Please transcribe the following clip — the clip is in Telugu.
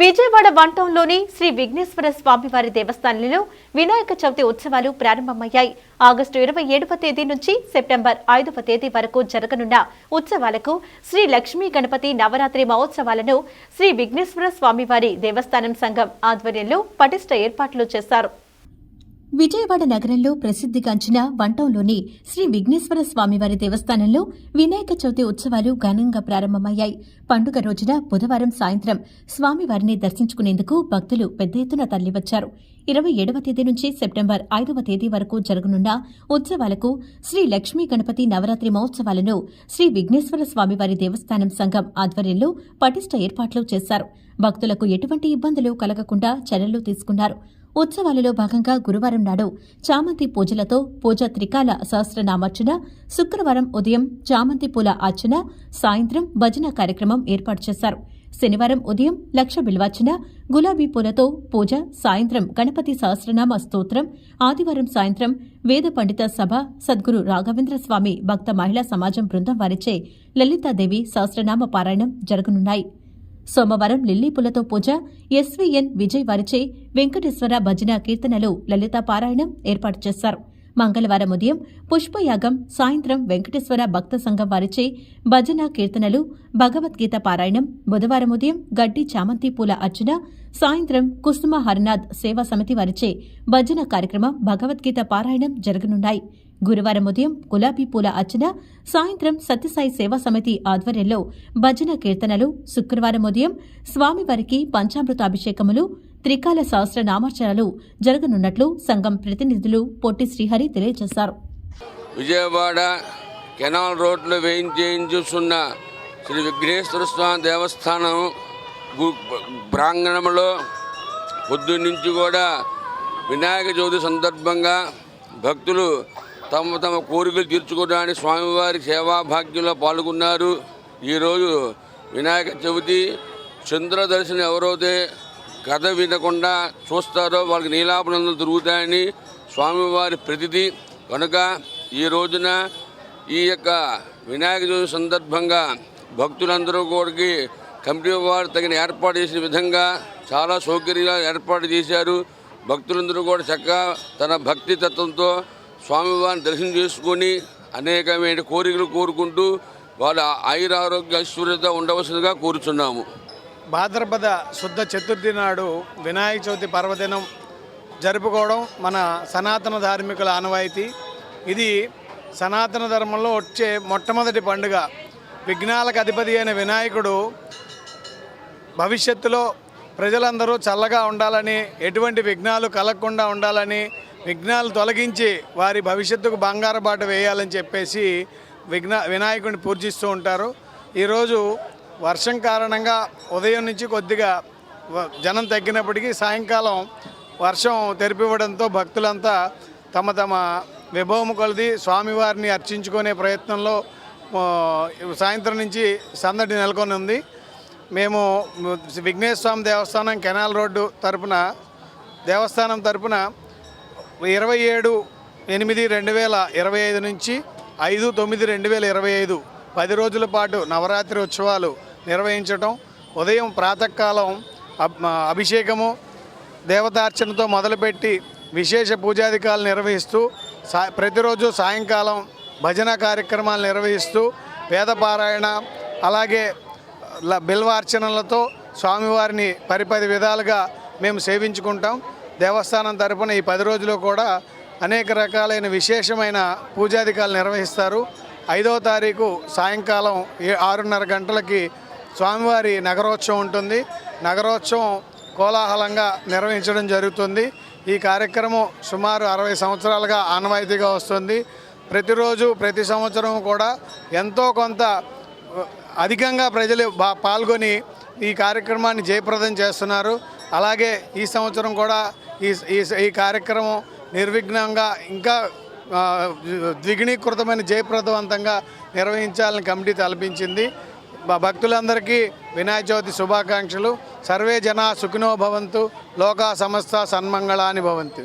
విజయవాడ వంటంలోని శ్రీ విఘ్నేశ్వర స్వామివారి దేవస్థానంలో వినాయక చవితి ఉత్సవాలు ప్రారంభమయ్యాయి. ఆగస్టు ఇరవై ఏడవ తేదీ నుంచి సెప్టెంబర్ ఐదవ తేదీ వరకు జరగనున్న ఉత్సవాలకు శ్రీ లక్ష్మీ గణపతి నవరాత్రి మహోత్సవాలను శ్రీ విఘ్నేశ్వర స్వామివారి దేవస్థానం సంఘం ఆధ్వర్యంలో పటిష్ట ఏర్పాట్లు చేశారు. విజయవాడ నగరంలో ప్రసిద్ధిగాంచిన వంటంలోని శ్రీ విఘ్నేశ్వర స్వామివారి దేవస్థానంలో వినాయక చవితి ఉత్సవాలు ఘనంగా ప్రారంభమయ్యాయి. పండుగ రోజున బుధవారం సాయంత్రం స్వామివారిని దర్శించుకునేందుకు భక్తులు పెద్ద ఎత్తున తరలివచ్చారు. ఇరవై ఏడవ తేదీ నుంచి సెప్టెంబర్ ఐదవ తేదీ వరకు జరగనున్న ఉత్సవాలకు శ్రీ లక్ష్మీ గణపతి నవరాత్రి మహోత్సవాలను శ్రీ విఘ్నేశ్వర స్వామివారి దేవస్థానం సంఘం ఆధ్వర్యంలో పటిష్ట ఏర్పాట్లు చేశారు. భక్తులకు ఎటువంటి ఇబ్బందులు కలగకుండా చర్యలు తీసుకున్నారు. ఉత్సవాలలో భాగంగా గురువారం నాడు చామంతి పూజలతో పూజ త్రికాల సహస్రనామార్చన శుక్రవారం ఉదయం చామంతి పూల అర్చన సాయంత్రం భజన కార్యక్రమం ఏర్పాటు చేశారు. శనివారం ఉదయం లక్ష బిల్వార్చన గులాబీ పూలతో పూజ సాయంత్రం గణపతి సహస్రనామ స్తోత్రం ఆదివారం సాయంత్రం వేద పండిత సభ సద్గురు రాఘవేంద్ర స్వామి భక్త మహిళా సమాజం బృందం వారిచే లలితాదేవి సహస్రనామ పారాయణం జరగనున్నాయి. సోమవారం లిల్లీపులతో పూజ ఎస్వీఎన్ విజయ్ వారిచే వెంకటేశ్వర భజన కీర్తనలు లలిత పారాయణం ఏర్పాటు చేశారు. మంగళవారం ఉదయం పుష్పయాగం సాయంత్రం వెంకటేశ్వర భక్త సంఘం వారిచే భజన కీర్తనలు భగవద్గీత పారాయణం బుధవారం ఉదయం గడ్డి చామంతి పూల అర్చన సాయంత్రం కుసుమ హరినాథ్ సేవా సమితి వారిచే భజన కార్యక్రమం భగవద్గీత పారాయణం జరగనున్నాయి. గురువారం ఉదయం గులాబీ పూల అర్చన సాయంత్రం సత్యసాయి సేవా సమితి ఆధ్వర్యంలో భజన కీర్తనలు శుక్రవారం ఉదయం స్వామివారికి పంచామృతాభిషేకములు త్రికాల సహస్ర నామార్చనలు జరగనున్నట్లు సంఘం ప్రతినిధులు పొట్టి శ్రీహరి తెలియజేశారు. విజయవాడ కెనాల్ రోడ్లు వేయించేయించున్న శ్రీ విఘ్నేశ్వర స్వామి దేవస్థానం గు- ప్రాంగణంలో పొద్దున్నీ కూడా వినాయక చవితి సందర్భంగా భక్తులు తమ తమ కోరికలు తీర్చుకోవడానికి స్వామివారి సేవా భాగ్యంలో పాల్గొన్నారు. ఈరోజు వినాయక చవితి చంద్ర దర్శనం ఎవరైతే కథ వినకుండా చూస్తారో వాళ్ళకి నీలాపనందలు తిరుగుతాయని స్వామివారి ప్రతిది కనుక ఈ రోజున ఈ యొక్క వినాయక చవితి సందర్భంగా భక్తులందరూ కూడా కమిటీ వారు తగిన ఏర్పాటు చేసిన విధంగా చాలా సౌకర్యాలు ఏర్పాటు చేశారు. భక్తులందరూ కూడా చక్కగా తన భక్తి తత్వంతో స్వామివారిని దర్శనం చేసుకొని అనేకమైన కోరికలు కోరుకుంటూ వాళ్ళ ఆయురారోగ్య ఐశ్వర్యత ఉండవలసిందిగా కోరుచున్నాము. భాద్రపద శుద్ధ చతుర్థి నాడు వినాయక చవితి పర్వదినం జరుపుకోవడం మన సనాతన ధార్మికుల ఆనవాయితీ. ఇది సనాతన ధర్మంలో వచ్చే మొట్టమొదటి పండుగ. విఘ్నాలకు అధిపతి అయిన వినాయకుడు భవిష్యత్తులో ప్రజలందరూ చల్లగా ఉండాలని ఎటువంటి విఘ్నాలు కలగకుండా ఉండాలని విఘ్నాలు తొలగించి వారి భవిష్యత్తుకు బంగారు బాట వేయాలని చెప్పేసి విఘ్న వినాయకుడిని పూజిస్తూ ఉంటారు. ఈరోజు వర్షం కారణంగా ఉదయం నుంచి కొద్దిగా జనం తగ్గినప్పటికీ సాయంకాలం వర్షం తెరిపివ్వడంతో భక్తులంతా తమ తమ విభవము కొలది స్వామివారిని అర్చించుకునే ప్రయత్నంలో సాయంత్రం నుంచి సందడి నెలకొని ఉంది మేము విఘ్నేశ్వర స్వామి దేవస్థానం కెనాల్ రోడ్డు తరపున దేవస్థానం తరపున ఇరవై ఏడు ఎనిమిది రెండు వేల ఇరవై ఐదు నుంచి ఐదు తొమ్మిది రెండు వేల ఇరవై ఐదు పది రోజుల పాటు నవరాత్రి ఉత్సవాలు నిర్వహించటం ఉదయం ప్రాతకాలం అబ్- అభిషేకము దేవతార్చనతో మొదలుపెట్టి విశేష పూజాధికాలు నిర్వహిస్తూ సా ప్రతిరోజు సాయంకాలం భజన కార్యక్రమాలు నిర్వహిస్తూ వేదపారాయణ అలాగే ల- బిల్వార్చనలతో స్వామివారిని పరిపది విధాలుగా మేము సేవించుకుంటాం. దేవస్థానం తరపున ఈ పది రోజులు కూడా అనేక రకాలైన విశేషమైన పూజాధికాలు నిర్వహిస్తారు. ఐదవ తారీఖు సాయంకాలం ఏ ఆరున్నర గంటలకి స్వామివారి నగరోత్సవం ఉంటుంది. నగరోత్సవం కోలాహలంగా నిర్వహించడం జరుగుతుంది. ఈ కార్యక్రమం సుమారు అరవై సంవత్సరాలుగా ఆనవాయితీగా వస్తుంది. ప్రతిరోజు ప్రతి సంవత్సరం కూడా ఎంతో కొంత అధికంగా ప్రజలు పాల్గొని ఈ కార్యక్రమాన్ని జయప్రదం చేస్తున్నారు. అలాగే ఈ సంవత్సరం కూడా ఈ ఈ ఈ కార్యక్రమం నిర్విఘ్నంగా ఇంకా ద్విగుణీకృతమైన జయప్రదవంతంగా నిర్వహించాలని కమిటీ తలపించింది. భక్తులందరికీ వినాయక చవితి శుభాకాంక్షలు. సర్వే జన సుఖినో భవంతు. లోకా సమస్త సన్మంగళాని భవంతు.